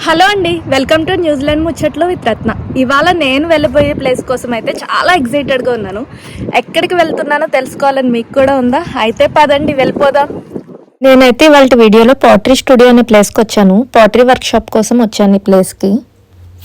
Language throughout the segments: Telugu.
హలో అండి వెల్కమ్ టు న్యూజిలాండ్ ముచ్చట్లు విత్ రత్న. ఇవాళ నేను వెళ్ళబోయే ప్లేస్ కోసం అయితే చాలా ఎక్సైటెడ్గా ఉన్నాను. ఎక్కడికి వెళ్తున్నానో తెలుసుకోవాలని మీకు కూడా ఉందా? అయితే పదండి వెళ్ళిపోదాం. నేనైతే ఇవాళ వీడియోలో పాటరీ స్టూడియో అనే ప్లేస్కి వచ్చాను. పాటరీ వర్క్షాప్ కోసం వచ్చాను ఈ ప్లేస్కి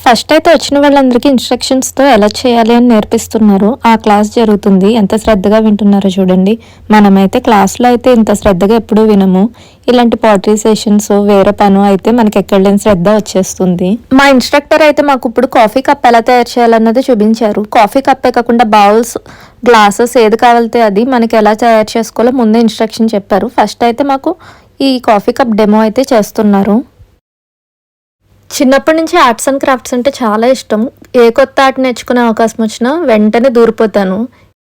ఫస్ట్ అయితే వచ్చిన వాళ్ళందరికీ ఇన్స్ట్రక్షన్స్తో ఎలా చేయాలి అని నేర్పిస్తున్నారు. ఆ క్లాస్ జరుగుతుంది. ఎంత శ్రద్ధగా వింటున్నారో చూడండి. మనమైతే క్లాస్లో అయితే ఇంత శ్రద్ధగా ఎప్పుడూ వినము. ఇలాంటి పాటరీ సెషన్స్ వేరే పను అయితే మనకి ఎక్కడ లేని శ్రద్ధ వచ్చేస్తుంది. మా ఇన్స్ట్రక్టర్ అయితే మాకు ఇప్పుడు కాఫీ కప్ ఎలా తయారు చేయాలన్నది చూపించారు. కాఫీ కప్పే కాకుండా బౌల్స్ గ్లాసెస్ ఏది కావాలితే అది మనకి ఎలా తయారు చేసుకోవాలో ముందే ఇన్స్ట్రక్షన్ చెప్పారు. ఫస్ట్ అయితే మాకు ఈ కాఫీ కప్ డెమో అయితే చేస్తున్నారు. చిన్నప్పటి నుంచి ఆర్ట్స్ అండ్ క్రాఫ్ట్స్ అంటే చాలా ఇష్టం. ఏ కొత్త ఆర్ట్ నేర్చుకునే అవకాశం వచ్చినా వెంటనే దూరిపోతాను.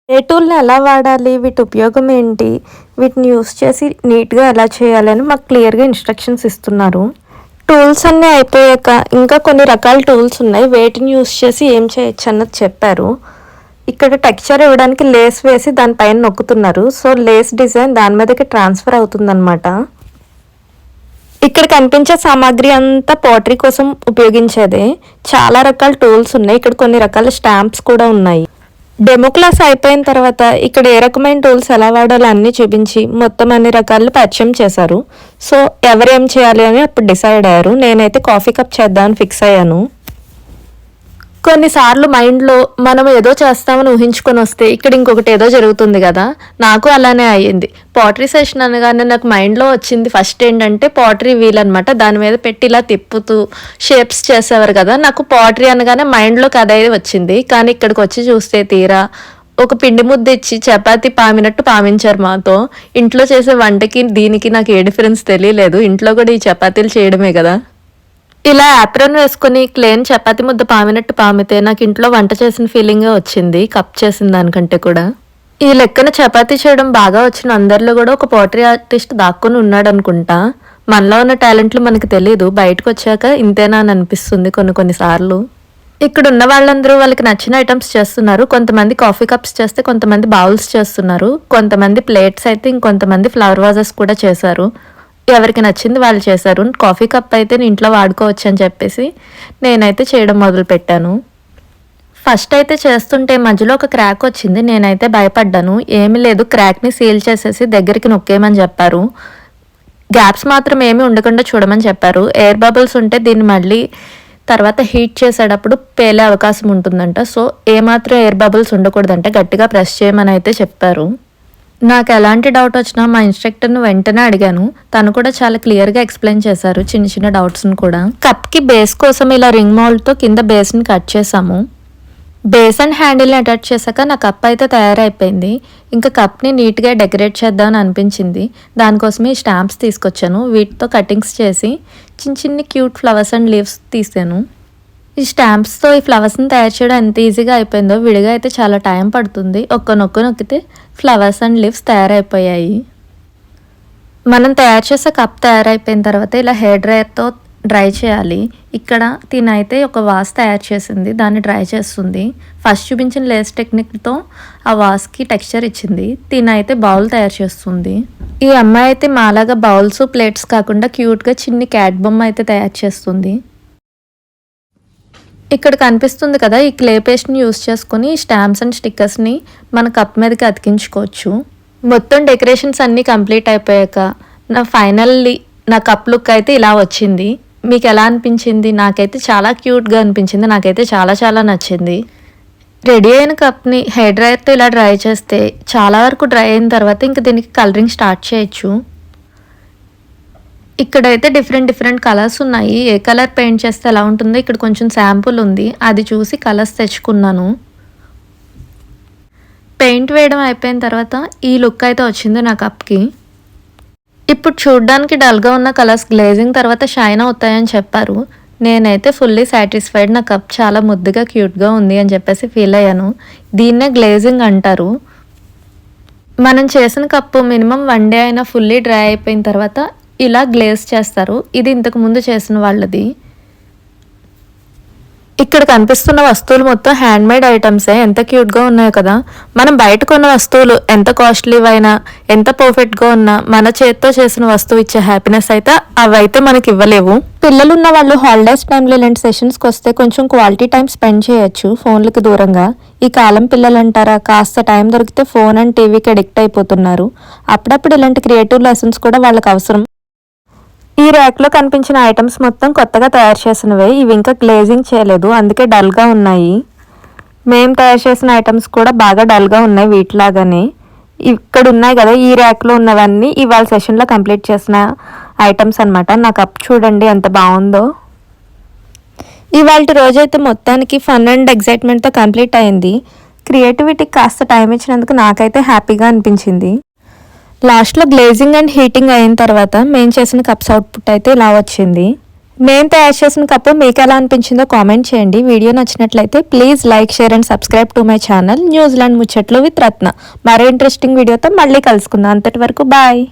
ఏ టూల్ని ఎలా వాడాలి? వీటి ఉపయోగం ఏంటి? వీటిని యూస్ చేసి నీట్గా ఎలా చేయాలి అని మాకు క్లియర్గా ఇన్స్ట్రక్షన్స్ ఇస్తున్నారు. టూల్స్ అన్నీ అయిపోయాక ఇంకా కొన్ని రకాల టూల్స్ ఉన్నాయి. వేటిని యూస్ చేసి ఏం చేయొచ్చు అన్నది చెప్పారు. ఇక్కడ టెక్స్చర్ ఇవ్వడానికి లేస్ వేసి దానిపైన నొక్కుతున్నారు. సో లేస్ డిజైన్ దాని మీదకి ట్రాన్స్ఫర్ అవుతుందన్నమాట. ఇక్కడ కనిపించే సామాగ్రి అంతా పోటరీ కోసం ఉపయోగించేదే. చాలా రకాల టూల్స్ ఉన్నాయి. ఇక్కడ కొన్ని రకాల స్టాంప్స్ కూడా ఉన్నాయి. డెమో క్లాస్ అయిపోయిన తర్వాత ఇక్కడ ఏ రకమైన టూల్స్ ఎలా వాడాలో అన్నీ చూపించి మొత్తం అన్ని రకాలు పరిచయం చేశారు. సో ఎవరేం చేయాలి అని అప్పుడు డిసైడ్ అయ్యారు. నేనైతే కాఫీ కప్ చేద్దామని ఫిక్స్ అయ్యాను. కొన్నిసార్లు మైండ్లో మనం ఏదో చేస్తామని ఊహించుకొని వస్తే ఇక్కడ ఇంకొకటి ఏదో జరుగుతుంది కదా? నాకు అలానే అయ్యింది. పాటరీ సెషన్ అనగానే నాకు మైండ్లో వచ్చింది ఫస్ట్ ఏంటంటే పాటరీ వీల్ అనమాట దాని మీద పెట్టి ఇలా తిప్పుతూ షేప్స్ చేసేవారు కదా? నాకు పాటరీ అనగానే మైండ్లోకి అదే వచ్చింది. కానీ ఇక్కడికి వచ్చి చూస్తే తీరా ఒక పిండి ముద్ద ఇచ్చి చపాతి పామినట్టు పామించారు మాతో. ఇంట్లో చేసే వంటకి దీనికి నాకు ఏ డిఫరెన్స్ తెలియలేదు. ఇంట్లో కూడా ఈ చపాతీలు చేయడమే కదా? ఇలా యాప్రన్ వేసుకుని క్లేన్ చపాతి ముద్ద పామినట్టు పామితే నాకు ఇంట్లో వంట చేసిన ఫీలింగే వచ్చింది కప్ చేసిన దానికంటే కూడా. ఈ లెక్కన చపాతీ చేయడం బాగా వచ్చిన అందరిలో కూడా ఒక పోటరీ ఆర్టిస్ట్ దాక్కుని ఉన్నాడు అనుకుంటా మనలో ఉన్న టాలెంట్లు మనకు తెలియదు బయటకు వచ్చాక ఇంతేనా అని అనిపిస్తుంది కొన్ని కొన్నిసార్లు ఇక్కడ ఉన్న వాళ్ళందరూ వాళ్ళకి నచ్చిన ఐటమ్స్ చేస్తున్నారు కొంతమంది కాఫీ కప్స్ చేస్తే కొంతమంది బౌల్స్ చేస్తున్నారు కొంతమంది ప్లేట్స్ అయితే ఇంకొంతమంది ఫ్లవర్ వాజెస్ కూడా చేశారు. ఎవరికి నచ్చింది వాళ్ళు చేశారు. కాఫీ కప్ అయితే నేను ఇంట్లో వాడుకోవచ్చు అని చెప్పేసి నేనైతే చేయడం మొదలు పెట్టాను ఫస్ట్ అయితే చేస్తుంటే మధ్యలో ఒక క్రాక్ వచ్చింది. నేనైతే భయపడ్డాను. ఏమీ లేదు. క్రాక్ని సీల్ చేసేసి దగ్గరికి నొక్కేయమని చెప్పారు. గ్యాప్స్ మాత్రం ఏమీ ఉండకుండా చూడమని చెప్పారు. ఎయిర్ బబుల్స్ ఉంటే దీన్ని మళ్ళీ తర్వాత హీట్ చేసేటప్పుడు పేలే అవకాశం ఉంటుందంట. సో ఏమాత్రం ఎయిర్ బబుల్స్ ఉండకూడదంట. గట్టిగా ప్రెస్ చేయమని అయితే చెప్పారు. నాకు ఎలాంటి డౌట్ వచ్చినా మా ఇన్స్ట్రక్టర్ను వెంటనే అడిగాను. తను కూడా చాలా క్లియర్గా ఎక్స్ప్లెయిన్ చేశారు చిన్న చిన్న డౌట్స్ని కూడా. కప్కి బేస్ కోసం ఇలా రింగ్ మౌల్డ్తో కింద బేస్ని కట్ చేసాము బేస్ అండ్ హ్యాండిల్ని అటాచ్ చేశాక నా కప్ అయితే తయారైపోయింది. ఇంకా కప్ని నీట్గా డెకరేట్ చేద్దామని అనిపించింది. దానికోసమే ఈ స్టాంప్స్ తీసుకొచ్చాను. వీటితో కటింగ్స్ చేసి చిన్న చిన్ని క్యూట్ ఫ్లవర్స్ అండ్ లీవ్స్ తీసాను. ఈ స్టాంప్స్తో ఈ ఫ్లవర్స్ని తయారు చేయడం ఎంత ఈజీగా అయిపోయిందో విడిగా అయితే చాలా టైం పడుతుంది. ఒక్క నొక్క నొక్కితే ఫ్లవర్స్ అండ్ లీవ్స్ తయారైపోయాయి. మనం తయారు చేసే కప్ తయారైపోయిన తర్వాత ఇలా హెయిర్ డ్రైయర్తో డ్రై చేయాలి. ఇక్కడ తినైతే ఒక వాస్ తయారు చేసింది దాన్ని డ్రై చేస్తుంది. ఫస్ట్ చూపించిన లేస్ టెక్నిక్తో ఆ వాస్కి టెక్స్చర్ ఇచ్చింది. తినైతే బౌల్ తయారు చేస్తుంది. ఈ అమ్మాయి అయితే మాలాగా బౌల్స్ ప్లేట్స్ కాకుండా క్యూట్గా చిన్ని క్యాట్ బొమ్మ అయితే తయారు చేస్తుంది. ఇక్కడ కనిపిస్తుంది కదా ఈ క్లే పేస్ట్ని యూస్ చేసుకుని స్టాంప్స్ అండ్ స్టిక్కర్స్ని మన కప్ మీదకి అతికించుకోవచ్చు. మొత్తం డెకరేషన్స్ అన్నీ కంప్లీట్ అయిపోయాక నా ఫైనల్లీ నా కప్ లుక్ అయితే ఇలా వచ్చింది. మీకు ఎలా అనిపించింది? నాకైతే చాలా క్యూట్గా అనిపించింది. నాకైతే చాలా చాలా నచ్చింది. రెడీ అయిన కప్ని హెయిర్ డ్రైయర్తో ఇలా డ్రై చేస్తే చాలా వరకు డ్రై అయిన తర్వాత ఇంక దీనికి కలరింగ్ స్టార్ట్ చేయొచ్చు. ఇక్కడైతే డిఫరెంట్ డిఫరెంట్ కలర్స్ ఉన్నాయి. ఏ కలర్ పెయింట్ చేస్తే ఎలా ఉంటుందో ఇక్కడ కొంచెం శాంపుల్ ఉంది. అది చూసి కలర్స్ తెచ్చుకున్నాను. పెయింట్ వేయడం అయిపోయిన తర్వాత ఈ లుక్ అయితే వచ్చింది నా కప్కి ఇప్పుడు చూడడానికి డల్గా ఉన్న కలర్స్ గ్లేజింగ్ తర్వాత షైన్ అవుతాయని చెప్పారు. నేనైతే ఫుల్లీ సాటిస్ఫైడ్ నా కప్ చాలా ముద్దుగా క్యూట్గా ఉంది అని చెప్పేసి ఫీల్ అయ్యాను. దీన్నే గ్లేజింగ్ అంటారు. మనం చేసిన కప్పు మినిమం వన్ డే అయినా ఫుల్లీ డ్రై అయిపోయిన తర్వాత ఇలా గ్లేజ్ చేస్తారు. ఇది ఇంతకు ముందు చేసిన వాళ్ళది. ఇక్కడ కనిపిస్తున్న వస్తువులు మొత్తం హ్యాండ్ మేడ్ ఐటమ్సే ఎంత క్యూట్గా ఉన్నాయో కదా. మనం బయట కొన్న వస్తువులు ఎంత కాస్ట్లీవైనా అయినా ఎంత పర్ఫెక్ట్గా ఉన్నా మన చేత్తో చేసిన వస్తువు ఇచ్చే హ్యాపీనెస్ అయితే అవైతే మనకి ఇవ్వలేవు. పిల్లలున్న వాళ్ళు హాలిడేస్ టైంలో ఇలాంటి సెషన్స్కి వస్తే కొంచెం క్వాలిటీ టైం స్పెండ్ చేయొచ్చు ఫోన్లకి దూరంగా. ఈ కాలం పిల్లలు అంటారా కాస్త టైం దొరికితే ఫోన్ అండ్ టీవీకి అడిక్ట్ అయిపోతున్నారు. అప్పుడప్పుడు ఇలాంటి క్రియేటివ్ లెసన్స్ కూడా వాళ్ళకి అవసరం. ఈ ర్యాక్లో కనిపించిన ఐటమ్స్ మొత్తం కొత్తగా తయారు చేసినవే. ఇవి ఇంకా గ్లేజింగ్ చేయలేదు. అందుకే డల్గా ఉన్నాయి. మేం తయారు చేసిన ఐటమ్స్ కూడా బాగా డల్గా ఉన్నాయి వీటిలాగానే. ఇక్కడ ఉన్నాయి కదా ఈ ర్యాక్లో ఉన్నవన్నీ ఇవాళ సెషన్లో కంప్లీట్ చేసిన ఐటమ్స్ అన్నమాట. నాకు అప్ చూడండి ఎంత బాగుందో. ఇవాళ రోజైతే మొత్తానికి ఫన్ అండ్ ఎగ్జైట్మెంట్తో కంప్లీట్ అయింది. క్రియేటివిటీకి కాస్త టైం ఇచ్చినందుకు నాకైతే హ్యాపీగా అనిపించింది. లాస్ట్లో గ్లేజింగ్ అండ్ హీటింగ్ అయిన తర్వాత మేము చేసిన కప్స్ అవుట్పుట్ అయితే ఇలా వచ్చింది. మేము తయారు చేసిన కప్పు మీకు ఎలా అనిపించిందో కామెంట్ చేయండి. వీడియో నచ్చినట్లయితే please like share and subscribe to my channel New Zealand ముచ్చట్లు విత్ రత్న. మరో ఇంట్రెస్టింగ్ వీడియోతో మళ్ళీ కలుసుకుందాం. అంతటి వరకు బాయ్.